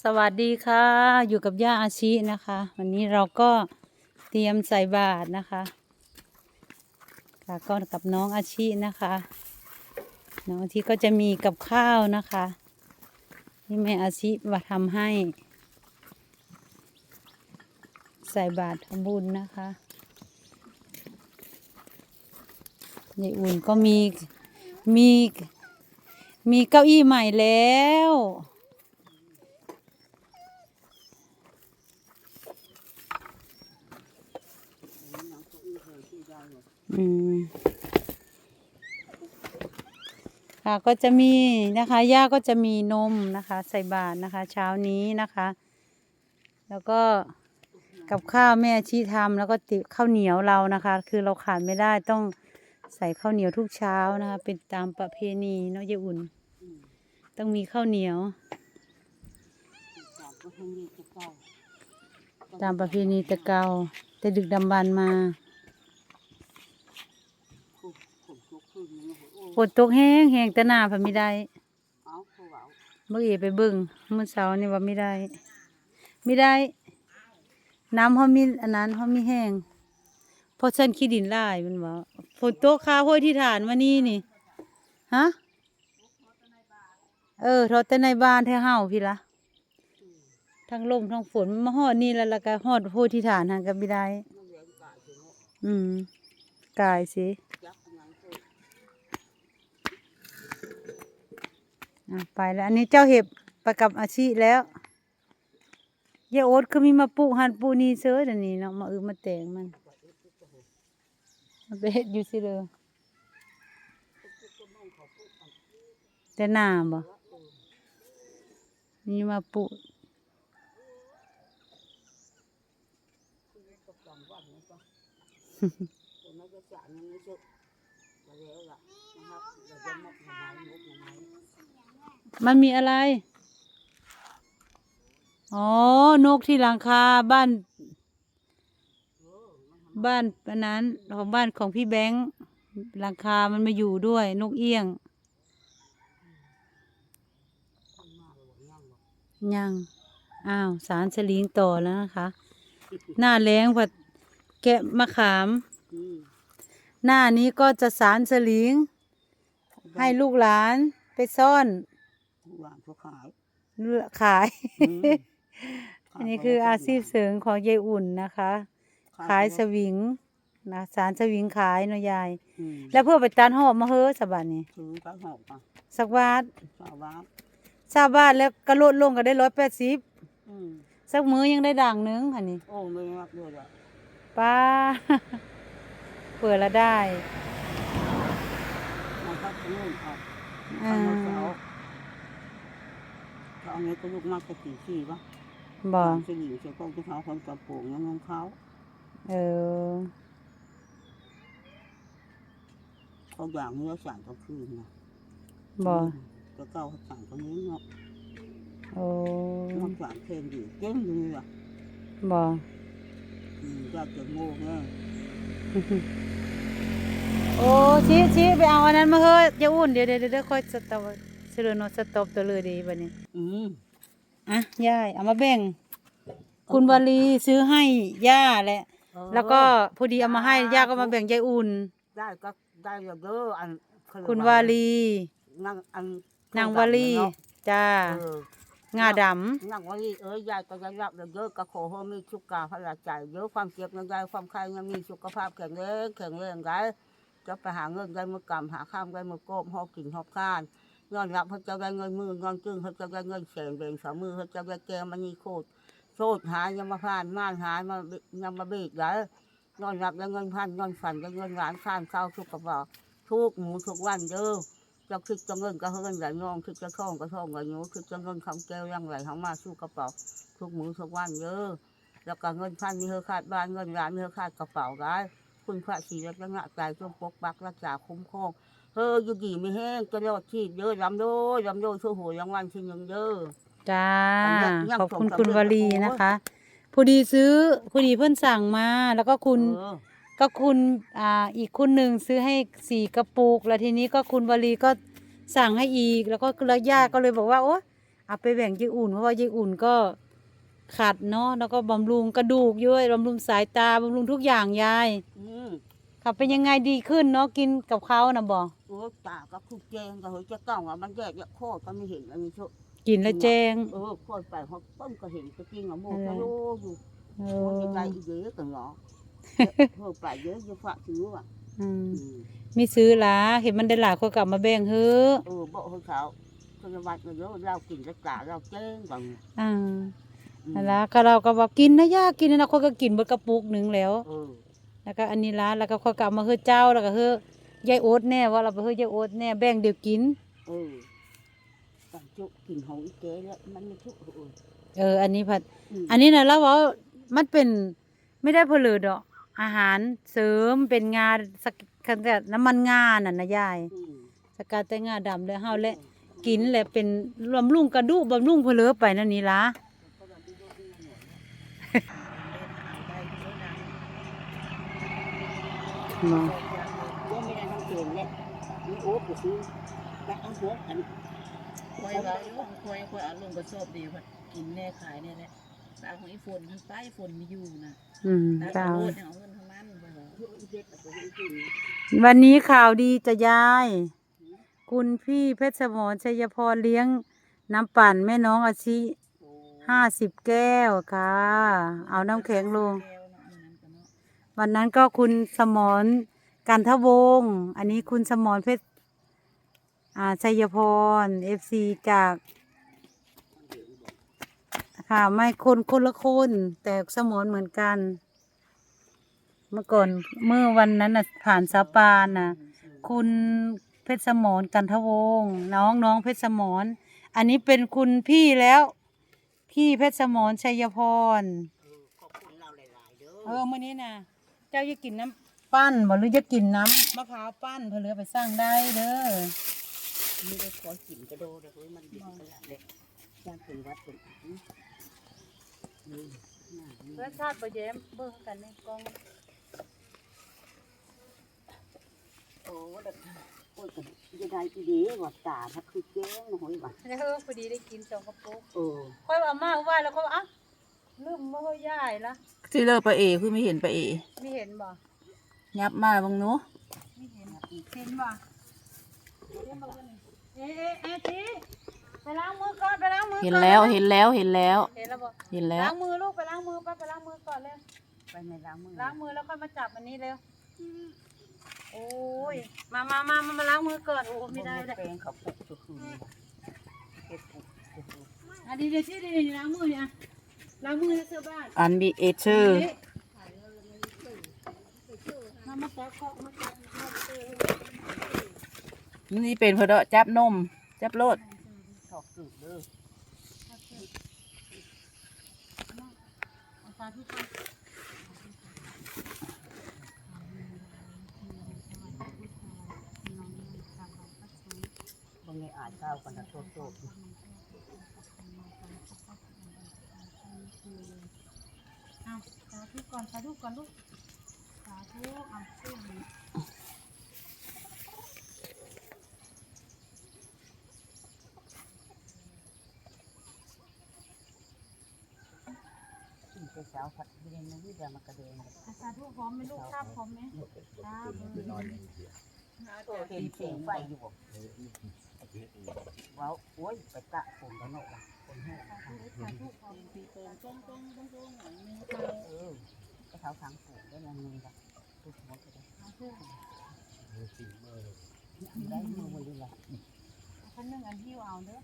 สวัสดีค่ะ อยู่กับย่าอาชินะคะ วันนี้เราก็เตรียมใส่บาตรนะคะค่ะก็กับน้องอาชินะคะ น้องอาชิก็จะมีกับข้าวนะคะที่แม่อาชิมาทำให้ ใส่บาตรทำบุญนะคะยายอุ่นก็มีมีมีเก้าอี้ใหม่แล้ว อืมค่ะก็จะมีนะคะย่าก็จะมีนมนะคะ ใส่บาตรนะคะ เช้านี้นะคะ แล้วก็กับข้าวแม่ชี้ทำแล้วก็ติข้าวเหนียวเรานะคะ คือเราขาดไม่ได้ต้องใส่ข้าวเหนียวทุกเช้านะคะ เป็นตามประเพณีเนาะยายอุ่น ต้องมีข้าวเหนียว ตามประเพณีต่เกาแต่ดึกดำบรรมา ฝนตกแห้งแห้งแต่หน้าพะไม่ได้เมื่อเอไปเบิ่งเมื่อเช้านี่ว่าไม่ได้ไม่ได้ น้ำเขามีอันนั้นเขามีแห้งเพราะฉันขี้ดินหลายมันว่าฝนตกคาห้วยที่ฐานมานี่นี่ฮะเออทอดแต่ในบ้านแท้เฮาพี่ละทั้งลมทั้งฝนมาฮอดนี่แล้วแล้วก็ฮอดโพธิฐานหากันไม่ได้ อืมกายสิ อะไปแล้ว อันนี้เจ้าเห็บไปกับอาชีแล้วยายโอ๊ตคือมีมาปลูกหันปลูกนี่เสือเดี๋ยวนี้เนาะมาอือมาแต่งมันมันไปเฮ็ดอยู่สิเลยแต่หน้าบ่มีมาปลูก มันมีอะไร อ๋อ นกที่หลังคาบ้าน บ้านอันนั้นของบ้านของพี่แบงค์หลังคามันมาอยู่ด้วย นกเอี้ยง ยัง อ้าว สารสลิงต่อแล้วนะคะ หน้าแรงผัดแกะมะขาม หน้านี้ก็จะสารสลิง ให้ลูกหลานไปซ่อนหวานเขาขายขาย อันนี้คืออาชีพเสริมของยายอุ่นนะคะ ขายสวิงนะสารสวิงขายเนาะยายอืมแล้วเพื่อไปตัดหอบมาเฮ้อสบัดนี้ซื้อก็หอกอะสักบาทสาวบ้านทราบาทแล้วก็ลดลงก็ได้ร้อยแปดสิบอืมสักมื้อยังได้ด่างหนึงค่ะนี่โอ้ไม่มากด้วยอะป้า เปิดแล้วได้มันก็นู่นออกอ่าทางเสาเขาเอาเงี้ยก็ลูกมากจะกี่สี่ปะบ่จะหญิงจะก้องจะเขาคนกระโปรงยังงงเขาเออเขาอย่างเนื้อสั่งก็คืนนะบ่ก็เก้าสั่งก็นี้เนาะโอ้มันสั่งเพลงดีเก่งเลยอะบ่อืมอยากจะโง่แน่ โอ้ชี้ชี้ไปเอาอันนั้นมาเฮ้ยจะอุ่นเดี๋ยวเดี๋ยวเดี๋ยวค่อยสต็อปเสรอโนสต็อปตัวเลยดีบัดนี้ อืมอะยายเอามาแบ่ง คุณวลีซื้อให้ย่าแหละ เออ แล้วก็พอดีเอามาให้ย่าก็มาแบ่งยายอุ่น ได้ก็ได้อย่างเด้ออันเขเรียกคุณวาลีนางอันนางวลีเนาะจ้าเอองาดนั่งว่าอีเอ้ยยายก็จะรับเยอะก็ขอให้มีสุขภาพพละใจเยอะความเจ็บยังไงความใครยังมีสุขภาพแข็งแรงแข็งแรงไง จะไปหาเงินได้มือกำหาข้ามได้มือโกมหอบกินหอบข้านย้อนรับเขาจะได้เงินมือเงินจึงเขาจะได้เงินแสนเบงสามือเขาจะได้แกมันนี่โคตรโซดหายยังมาผ่านม่านหายมายังมาเบิกได้ย้อนรับได้เงินพันย้อนฝันได้เงินหลานข้านข้าวสุขภาพทุกหมูทุกวันเด้อจะคิดจะเงินก็เงินไหลนองคิดจะท่องก็ท่องไหลโยคิดจะเงินคำแก้วยังไหลเข้ามาสู้กระเป๋าทุกหมือทุกวันเยอะแล้วก็เงินพันมีเธอขาดบ้านเงินร้านมีเธอขาดกระเป๋าได้ คุณพระศรีรัตนตรัยจงปกปักรักษาคุ้มครองเธออยู่ดีไม่แห้งจะรอดชีพเยอะลำโดยลำโดยชั่วหัวยังวันที่หนึ่งเยอะำจ้ายังขอบคุณส่งสำเร็จคุณวลีนะคะพอดีซื้อพอดีเพื่อนสั่งมา แล้วก็คุณเออก็คุณอ่าอีกคุณหนึ่งซื้อให้สี่กระปุก แล้วทีนี้ก็คุณวลีก็สั่งให้อีก แล้วก็แล้วย่าก็เลยบอกว่าโอ๊ยเอาไปแบ่งยายอุ่นเพราะว่ายายอุ่นก็ ขัดเนาะแล้วก็บำรุงกระดูกด้วยบำรุงสายตาบำรุงทุกอย่างยายอืมขับเป็นยังไงดีขึ้นเนาะกินกับเขานะบอกโอ้ตาก็คือแจงก็เฮ้ยจะต้องอะมันแยกแยกโคตรก็ไม่เห็นอันนี้ชุกินแล้วแจ้ง เออโคตรไปเขาต้มก็เห็นก็จริงอะโมกะโลอยู่เอมันจะอใจอีเยอะกันเหรอเพิ่มไปเยอะจะฝากซื้อว่ะอืมอืมมีซื้อละเห็นมันได้หลายคนกลับมาแบ่งเฮ้อเออบอกให้เขาคนละวันเยอะเรากินรักษาเราแจ้งก่อนอ่าอืม นั่นละก็เราก็บอกกินนะย่ากินนะคนก็กินเบิดกระปุกหนึ่งแล้วเออแล้วก็อันนี้ละแล้วก็เขากลับมาเฮ้อเจ้าแล้วก็เฮ้อยายโอ๊ตแน่ว่าเราไปเฮ้อยายโอ๊ตแน่แบ่งเดี๋ยวกิน เออตอนจุกินของอีเจ๊แล้วมันไม่ชุกเออเออ อันนี้ผัด มอันนี้นะเราว่ามันเป็นไม่ได้ผลือดอกอาหารเสริมเป็นงาสกกัดแต่น้ำมันงาน่ะนะยาย อืมสกัดแต่งาดำเลยเฮาและกินแหละเป็นบำรุงกระดูกบำรุงเพลือไปนั่นนี่ล่ะ เนาะว่าไม่ได้ทั้งเกณฑ์เนี่ยมีโอ๊บก็ซื้อแต่เอาหัวอันคอยว่าอยู่คอยคอยเอาลงกระสอบดีว่ากินแน่ขายแน่แหละตาของไอ้ฝนมันไปฝนมีอยู่นะอืมตาเจ้าโลดยังเอาเงินทั้งนั้นไปเหรอเฮ็ดแบบนี้จริงวันนี้ข่าวดีจะยาย คุณพี่เพชรสมรชัยพรเลี้ยงน้ำปั่นแม่น้องอาชิโอ้ห้าสิบแก้วค่ะ เอาน้ำแข็งลง วันนั้นก็คุณสมรกันทวงศ์อันนี้คุณสมรเพชรอ่าชัยพรเอฟซีจากค่ะไม่คนคนละคนแต่สมรเหมือนกัน เมื่อก่อนเมื่อวันนั้นน่ะผ่านสาปานน่ะ คุณเพชรสมรกันทวงศ์น้องน้องเพชรสมรอันนี้เป็นคุณพี่แล้ว พี่เพชรสมรชัยพรเออขอบคุณเราหลายๆเด้เอออมื้อนี้นะ เจ้าจะกินน้ำปั้นบ่หรือจะกินน้ำมะพร้าวปั้นเพื่อเหลือไปสร้างได้เด้อไม่ได้ขอกินกระโดดเลยเฮ้ยมันเด็กไปละเด็กย่างเป็นวัดเป็นอันอืมน่าดีรสชาติบ่แย้มเบิ่งกันในกล้องโอ้เด็กโอ้ยก็ยังไงอีดีว่าตาถ้าคือแก้งหอยว่ะแล้วเออพอดีได้กินสองกระปุกเออค่อยเอามาว่าแล้วก็อะ ลืมมาเฮยายละที่เลิกไปเอคือไม่เห็นไปเอ ไม่เห็นบ่ยับมาบังหนูไม่เห็นเห็นบ่เห็นบ่เอ๊ะเอ๊ะเอ๊ะทีไปล้างมือก่อนไปล้างมือก่อนเห็นแล้วเห็นแล้วเห็นแล้ว เห็นแล้วบ่เห็นแล้วล้างมือลูกไปล้างมือไปไปล้างมือก่อนเลยไปในล้างมือล้างมือแล้วค่อยมาจับอันนี้เร็วโอ้ยมามามามามาล้างมือก่อนโอ้ไม่ได้ไม่ได้แปลงเขาปลูกทุกคืนเฮ็ดปลูกทุกคืนอันนี้เดี๋ยวที่เดี๋ยวล้างมือเนี่ย ล้างมือให้เสื้อบ้านอันบีเอเชอร์มามาแตะเคาะมาแตะนี่เป็นเพอดะจับนม จับโลดอบสืบเด้อเอาสาธุก่อนางไงอ่านข้าวกันนะโตโตเอาสาธุก่อนสาธุก่อนลูกสาธุเอาเสื้อมาขึ้นไปเช้าพัดเรียนในวิทยามากระเด็นเอาสาธุพร้อมไหมลูกทราบพร้อมไหมทราบเลยเห็นเสียงไฟอยู่บ่ว้าวโอ้ยไปตะผมกันเนาะว่ะคนแห้งสาธุสาธุพร้อมเออก็เท้าทางฝูงได้ยังไงล่ะปลูกหมดก็ได้ได้มือมันดีละท่านหนึ่งอันที่เอาเด้อ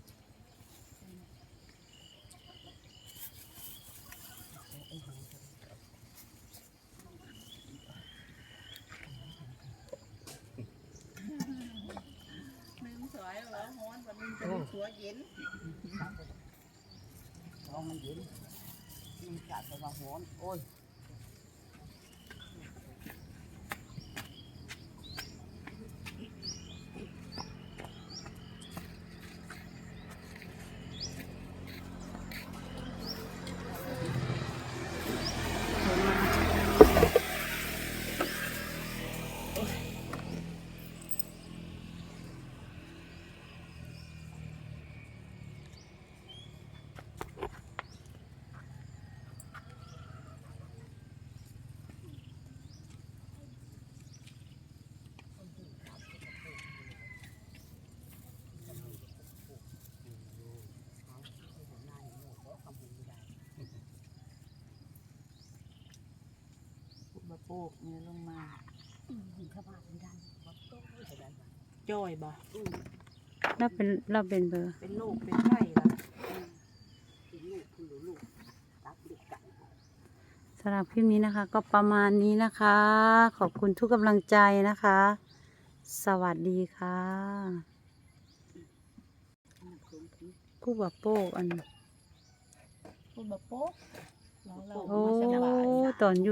นึงสวยแล้วฮ้อนวันนึงเป็นหัวเย็นลองมันเย็นมันจัดไปว่าหอนโอ้ย โปกเนี่ยลงมาอืมเข้ามาไม่ได้บ่โตไม่ได้จอยบ่อืมเราเป็นเราเป็นเบอร์เป็นลูกเป็นไข่ละกินลูกกินลูกตักเด็กกันสำหรับคลิปนี้นะคะ ก็ประมาณนี้นะคะ ขอบคุณทุกกำลังใจนะคะ สวัสดีค่ะผู้บ่าโป้อัน พูดแบบโป๊กเราเราโอ้ มาสบาย ตอนอยู่